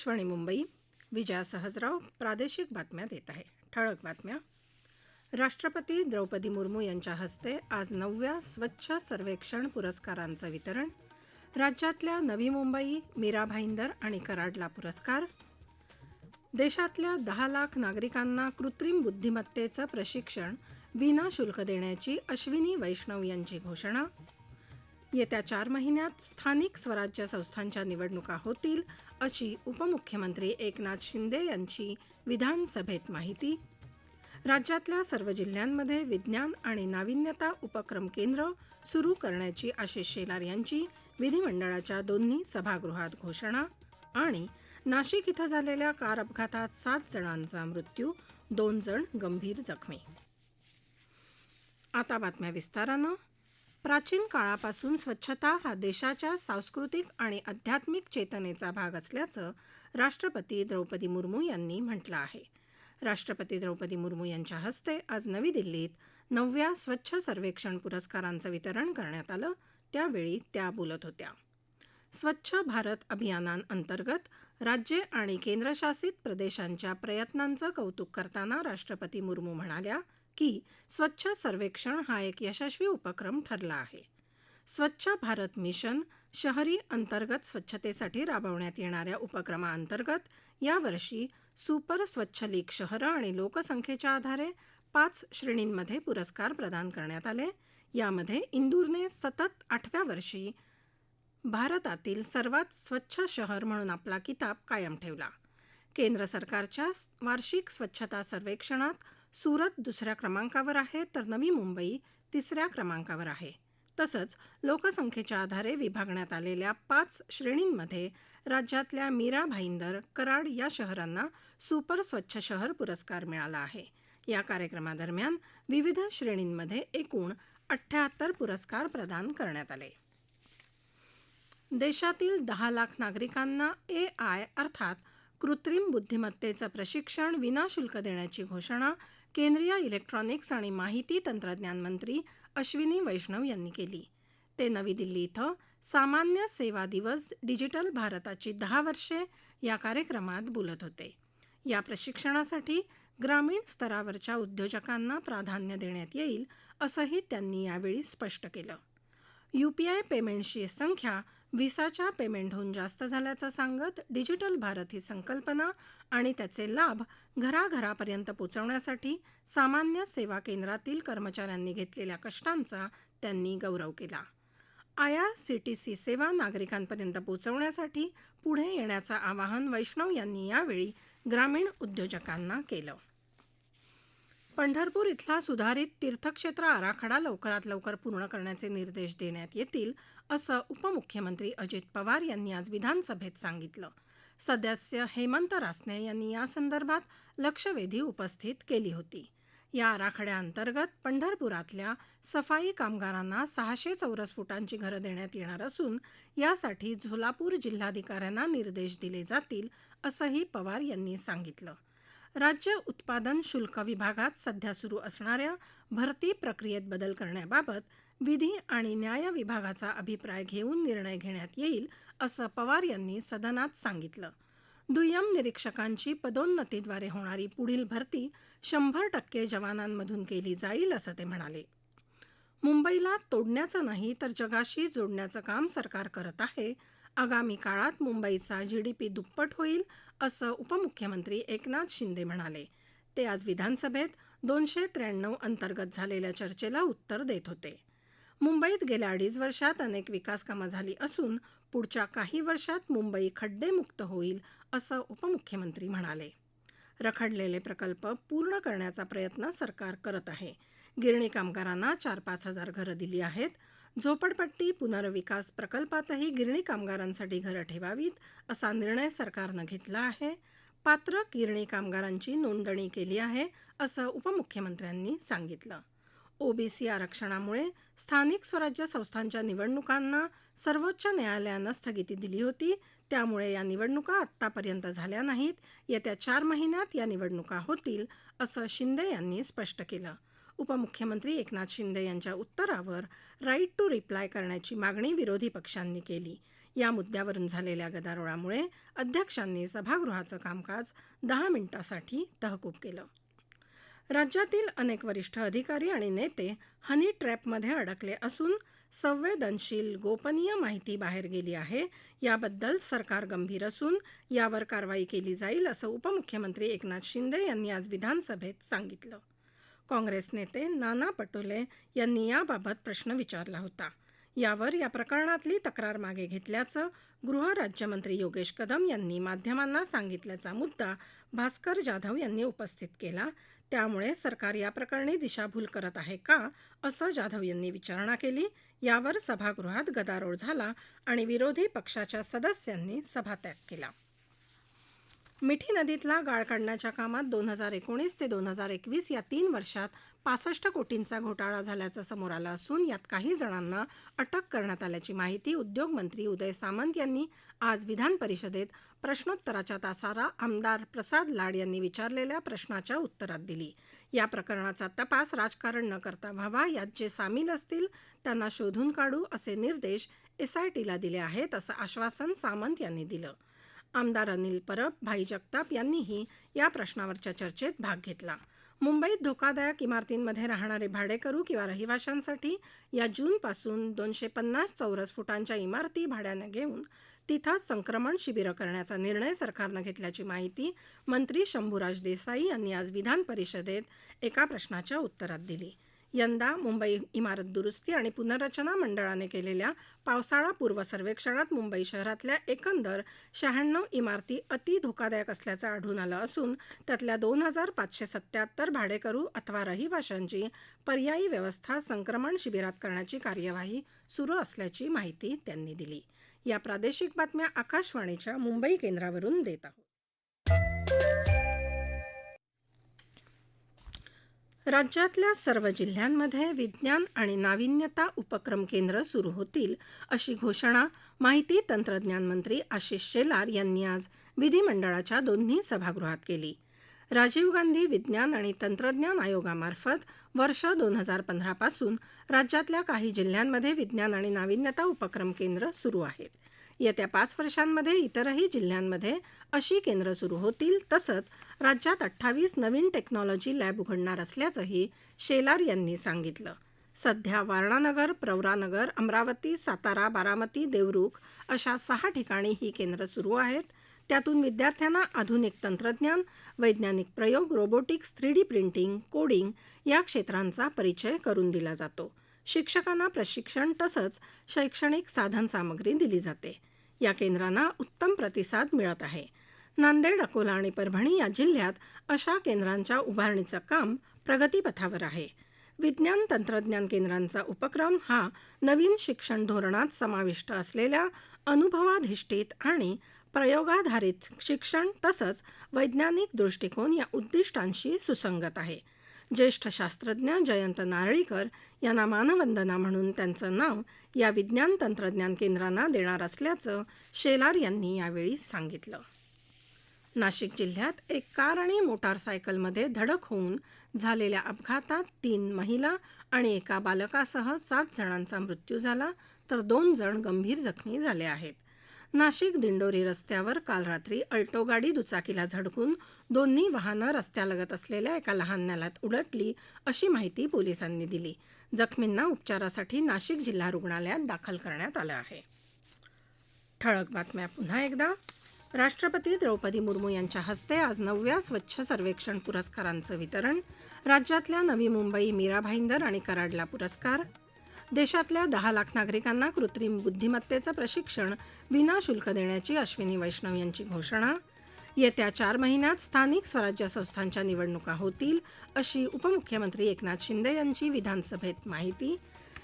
आकाशवाणी मुंबई विजया सहजराव प्रादेशिक बातम्या देत आहे. ठळक बातम्या. राष्ट्रपती द्रौपदी मुर्मू यांच्या हस्ते आज नवव्या स्वच्छ सर्वेक्षण पुरस्कारांचं वितरण. राज्यातल्या नवी मुंबई मीरा भाईंदर आणि कराडला पुरस्कार. देशातल्या दहा लाख नागरिकांना कृत्रिम बुद्धिमत्तेचं प्रशिक्षण विनाशुल्क देण्याची अश्विनी वैष्णव यांची घोषणा. येत्या चार महिन्यात स्थानिक स्वराज्य संस्थांच्या निवडणुका होतील अशी उपमुख्यमंत्री एकनाथ शिंदे यांची विधानसभेत माहिती. राज्यातल्या सर्व जिल्ह्यांमध्ये विज्ञान आणि नाविन्यता उपक्रम केंद्र सुरू करण्याची आशिष शेलार यांची विधिमंडळाच्या दोन्ही सभागृहात घोषणा आणि नाशिक इथं झालेल्या कार अपघातात सात जणांचा मृत्यू दोन जण गंभीर जखमी. आता बातम्या विस्तारानं. प्राचीन काळापासून स्वच्छता हा देशाच्या सांस्कृतिक आणि आध्यात्मिक चेतनेचा भाग असल्याचं राष्ट्रपती द्रौपदी मुर्मू यांनी म्हटलं आहे. राष्ट्रपती द्रौपदी मुर्मू यांच्या हस्ते आज नवी दिल्लीत नवव्या स्वच्छ सर्वेक्षण पुरस्कारांचं वितरण करण्यात आलं त्यावेळी त्या बोलत होत्या. स्वच्छ भारत अभियानांतर्गत राज्ये आणि केंद्रशासित प्रदेशांच्या प्रयत्नांचं कौतुक करताना राष्ट्रपती मुर्मू म्हणाल्या की स्वच्छ सर्वेक्षण हा एक यशस्वी उपक्रम ठरला आहे. स्वच्छ भारत मिशन शहरी अंतर्गत स्वच्छतेसाठी राबवण्यात येणाऱ्या उपक्रमाअंतर्गत यावर्षी सुपर स्वच्छ लीग शहरं आणि लोकसंख्येच्या आधारे पाच श्रेणींमध्ये पुरस्कार प्रदान करण्यात आले. यामध्ये इंदूरने सतत आठव्या वर्षी भारतातील सर्वात स्वच्छ शहर म्हणून आपला किताब कायम ठेवला. केंद्र सरकारच्या वार्षिक स्वच्छता सर्वेक्षणात सुरत दुसऱ्या क्रमांकावर आहे तर नवी मुंबई तिसऱ्या क्रमांकावर आहे. तसंच लोकसंख्येच्या आधारे विभागण्यात आलेल्या पाच श्रेणींमध्ये राज्यातल्या मीरा भाईंदर कराड या शहरांना सुपर स्वच्छ शहर पुरस्कार मिळाला आहे. या कार्यक्रमादरम्यान विविध श्रेणींमध्ये एकूण अठ्ठ्याहत्तर पुरस्कार प्रदान करण्यात आले. देशातील दहा लाख नागरिकांना ए आय अर्थात कृत्रिम बुद्धिमत्तेचं प्रशिक्षण विनाशुल्क देण्याची घोषणा केंद्रीय इलेक्ट्रॉनिक्स आणि माहिती तंत्रज्ञान मंत्री अश्विनी वैष्णव यांनी केली. ते नवी दिल्ली इथं सामान्य सेवा दिवस डिजिटल भारताची दहा वर्षे या कार्यक्रमात बोलत होते. या प्रशिक्षणासाठी ग्रामीण स्तरावरच्या उद्योजकांना प्राधान्य देण्यात येईल असंही त्यांनी यावेळी स्पष्ट केलं. यूपीआय पेमेंटची संख्या व्हिसाच्या पेमेंटहून जास्त झाल्याचं सांगत डिजिटल भारत ही संकल्पना आणि त्याचे लाभ घराघरापर्यंत पोचवण्यासाठी सामान्य सेवा केंद्रातील कर्मचाऱ्यांनी घेतलेल्या कष्टांचा त्यांनी गौरव केला. I R C T C सेवा नागरिकांपर्यंत पोचवण्यासाठी पुढे येण्याचं आवाहन वैष्णव यांनी यावेळी ग्रामीण उद्योजकांना केलं. पंढरपूर इथला सुधारित तीर्थक्षेत्र आराखडा लवकरात लवकर पूर्ण करण्याचे निर्देश देण्यात येतील असं उपमुख्यमंत्री अजित पवार यांनी आज विधानसभेत सांगितलं. सदस्य हेमंत रासने यांनी यासंदर्भात लक्षवेधी उपस्थित केली होती. या आराखड्याअंतर्गत पंढरपुरातल्या सफाई कामगारांना सहाशे चौरस फुटांची घरं देण्यात येणार असून यासाठी झोलापूर जिल्हाधिकाऱ्यांना निर्देश दिले जातील असंही पवार यांनी सांगितलं. राज्य उत्पादन शुल्क विभागात सध्या सुरू असणाऱ्या भरती प्रक्रियेत बदल करण्याबाबत विधी आणि न्याय विभागाचा अभिप्राय घेऊन निर्णय घेण्यात येईल असं पवार यांनी सदनात सांगितलं. दुय्यम निरीक्षकांची पदोन्नतीद्वारे होणारी पुढील भरती शंभर टक्के जवानांमधून केली जाईल असं ते म्हणाले. मुंबईला तोडण्याचं नाही तर जगाशी जोडण्याचं काम सरकार करत आहे आगामी काळात मुंबईचा जीडीपी दुप्पट होईल असं उपमुख्यमंत्री एकनाथ शिंदे म्हणाले. ते आज विधानसभेत दोनशे त्र्याण्णव अंतर्गत झालेल्या चर्चेला उत्तर देत होते. मुंबईत गेल्या अडीच वर्षात अनेक विकासकामं झाली असून पुढच्या काही वर्षात मुंबई खड्डेमुक्त होईल असं उपमुख्यमंत्री म्हणाले. रखडलेले प्रकल्प पूर्ण करण्याचा प्रयत्न सरकार करत आहे. गिरणी कामगारांना चार पाच हजार घरं दिली आहेत. झोपडपट्टी पुनर्विकास प्रकल्पातही गिरणी कामगारांसाठी घरं ठेवावीत असा निर्णय सरकारनं घेतला आहे. पात्र गिरणी कामगारांची नोंदणी केली आहे असं उपमुख्यमंत्र्यांनी सांगितलं. ओबीसी आरक्षणामुळे स्थानिक स्वराज्य संस्थांच्या निवडणुकांना सर्वोच्च न्यायालयानं स्थगिती दिली होती. त्यामुळे या निवडणुका आत्तापर्यंत झाल्या नाहीत. येत्या चार महिन्यात या निवडणुका होतील असं शिंदे यांनी स्पष्ट केलं. उपमुख्यमंत्री एकनाथ शिंदे यांच्या उत्तरावर राईट टू रिप्लाय करण्याची मागणी विरोधी पक्षांनी केली. या मुद्द्यावरून झालेल्या गदारोळामुळे अध्यक्षांनी सभागृहाचं कामकाज दहा मिनिटांसाठी तहकूब केलं. राज्यातील अनेक वरिष्ठ अधिकारी आणि नेते हनी ट्रॅपमध्ये अडकले असून संवेदनशील गोपनीय माहिती बाहेर गेली आहे. याबद्दल सरकार गंभीर असून यावर कारवाई केली जाईल असं उपमुख्यमंत्री एकनाथ शिंदे यांनी आज विधानसभेत सांगितलं. काँग्रेस नेते नाना पटोले यांनी याबाबत प्रश्न विचारला होता. यावर या प्रकरणातली तक्रार मागे घेतल्याचं गृहराज्यमंत्री योगेश कदम यांनी माध्यमांना सांगितल्याचा मुद्दा भास्कर जाधव यांनी उपस्थित केला. त्यामुळे सरकार या प्रकरणी दिशाभूल करत आहे का असं जाधव यांनी विचारणा केली. यावर सभागृहात गदारोळ झाला आणि विरोधी पक्षाच्या सदस्यांनी सभात्याग केला. मिठी नदीतला गाळ काढण्याच्या कामात दोन हजार एकोणीस ते दोन हजार एकवीस या तीन वर्षात पासष्ट कोटींचा घोटाळा झाल्याचं समोर आलं असून यात काही जणांना अटक करण्यात आल्याची माहिती उद्योगमंत्री उदय सामंत यांनी आज विधान परिषदेत प्रश्नोत्तराच्या तासाला आमदार प्रसाद लाड यांनी विचारलेल्या प्रश्नाच्या उत्तरात दिली. या प्रकरणाचा तपास राजकारण न करता व्हावा यात जे सामील असतील त्यांना शोधून काढू असे निर्देश एसआयटीला दिले आहेत असं आश्वासन सामंत यांनी दिलं. आमदार अनिल परब भाई जगताप यांनीही या प्रश्नावरच्या चर्चेत भाग घेतला. मुंबईत धोकादायक इमारतींमध्ये राहणारे भाडेकरू किंवा रहिवाशांसाठी या जूनपासून दोनशे पन्नास चौरस फुटांच्या इमारती भाड्यानं घेऊन तिथंच संक्रमण शिबिरं करण्याचा निर्णय सरकारनं घेतल्याची माहिती मंत्री शंभूराज देसाई यांनी आज विधान परिषदेत एका प्रश्नाच्या उत्तरात दिली. यंदा मुंबई इमारत दुरुस्ती आणि पुनर्रचना मंडळाने केलेल्या पावसाळा पूर्व सर्वेक्षणात मुंबई शहरातल्या एकंदर शहाण्णव इमारती अति धोकादायक असल्याचं आढळून आलं असून त्यातल्या दोन हजार पाचशे सत्याहत्तर भाडेकरू अथवा रहिवाशांची पर्यायी व्यवस्था संक्रमण शिबिरात करण्याची कार्यवाही सुरू असल्याची माहिती त्यांनी दिली. या प्रादेशिक बातम्या आकाशवाणीच्या मुंबई केंद्रावरून देत आहोत. राज्यातल्या सर्व जिल्ह्यांमध्ये विज्ञान आणि नाविन्यता उपक्रम केंद्र सुरू होतील अशी घोषणा माहिती तंत्रज्ञान मंत्री आशिष शेलार यांनी आज विधिमंडळाच्या दोन्ही सभागृहात केली. राजीव गांधी विज्ञान आणि तंत्रज्ञान आयोगामार्फत वर्ष दोन हजार पंधरापासून राज्यातल्या काही जिल्ह्यांमध्ये विज्ञान आणि नाविन्यता उपक्रम केंद्र सुरू आहेत. येत्या पाच वर्षांमध्ये इतरही जिल्ह्यांमध्ये अशी केंद्र सुरू होतील तसंच राज्यात अठ्ठावीस नवीन टेक्नॉलॉजी लॅब उघडणार असल्याचंही शेलार यांनी सांगितलं. सध्या वारणानगर प्रवरानगर अमरावती सातारा बारामती देवरुख अशा सहा ठिकाणी ही केंद्र सुरू आहेत. त्यातून विद्यार्थ्यांना आधुनिक तंत्रज्ञान वैज्ञानिक प्रयोग robotics three D printing coding या क्षेत्रांचा परिचय करून दिला जातो. शिक्षकांना प्रशिक्षण तसंच शैक्षणिक साधनसामग्री दिली जाते. या केंद्रांना उत्तम प्रतिसाद मिळत आहे. नांदेड अकोला आणि परभणी या जिल्ह्यात अशा केंद्रांच्या उभारणीचं काम प्रगतीपथावर आहे. विज्ञान तंत्रज्ञान केंद्रांचा उपक्रम हा नवीन शिक्षण धोरणात समाविष्ट असलेल्या अनुभवाधिष्ठित आणि प्रयोगाधारित शिक्षण तसंच वैज्ञानिक दृष्टिकोन या उद्दिष्टांशी सुसंगत आहे. ज्येष्ठ शास्त्रज्ञ जयंत नारळीकर यांना मानवंदना म्हणून त्यांचं नाव या विज्ञान तंत्रज्ञान केंद्रांना देणार असल्याचं शेलार यांनी यावेळी सांगितलं. नाशिक जिल्ह्यात एक कार आणि मोटारसायकलमध्ये धडक होऊन झालेल्या अपघातात तीन महिला आणि एका बालकासह सात जणांचा मृत्यू झाला तर दोन जण गंभीर जखमी झाले आहेत. नाशिक दिंडोरी रस्त्यावर काल रात्री अल्टो गाडी दुचाकीला झडकून दोन्ही वाहनं रस्त्यालगत असलेल्या एका लहान नाल्यात उलटली अशी माहिती पोलिसांनी दिली. जखमींना उपचारासाठी नाशिक जिल्हा रुग्णालयात दाखल करण्यात आलं आहे. ठळक बातम्या पुन्हा एकदा. राष्ट्रपती द्रौपदी मुर्मू यांच्या हस्ते आज नवव्या स्वच्छ सर्वेक्षण पुरस्कारांचं वितरण. राज्यातल्या नवी मुंबई मीरा भाईंदर आणि कराडला पुरस्कार. देशातल्या दहा लाख नागरिकांना कृत्रिम बुद्धिमत्तेचं प्रशिक्षण विनाशुल्क देण्याची अश्विनी वैष्णव यांची घोषणा. येत्या चार महिन्यात स्थानिक स्वराज्य संस्थांच्या निवडणुका होतील अशी उपमुख्यमंत्री एकनाथ शिंदे यांची विधानसभेत माहिती.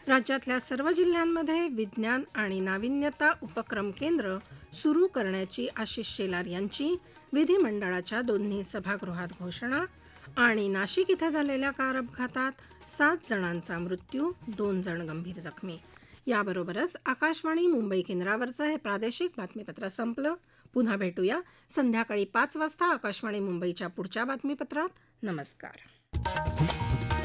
राज्यातल्या सर्व जिल्ह्यांमध्ये विज्ञान आणि नाविन्यता उपक्रम केंद्र सुरू करण्याची आशिष शेलार यांची विधिमंडळाच्या दोन्ही सभागृहात घोषणा. आणि नाशिक इथं झालेल्या कार अपघातात सात जणांचा मृत्यू दोन जण गंभीर जखमी. याबरोबरच आकाशवाणी मुंबई केंद्रावरचं हे प्रादेशिक बातमीपत्र संपलं. पुन्हा भेटूया संध्याकाळी पाच वाजता आकाशवाणी मुंबईच्या पुढच्या बातमीपत्रात. नमस्कार.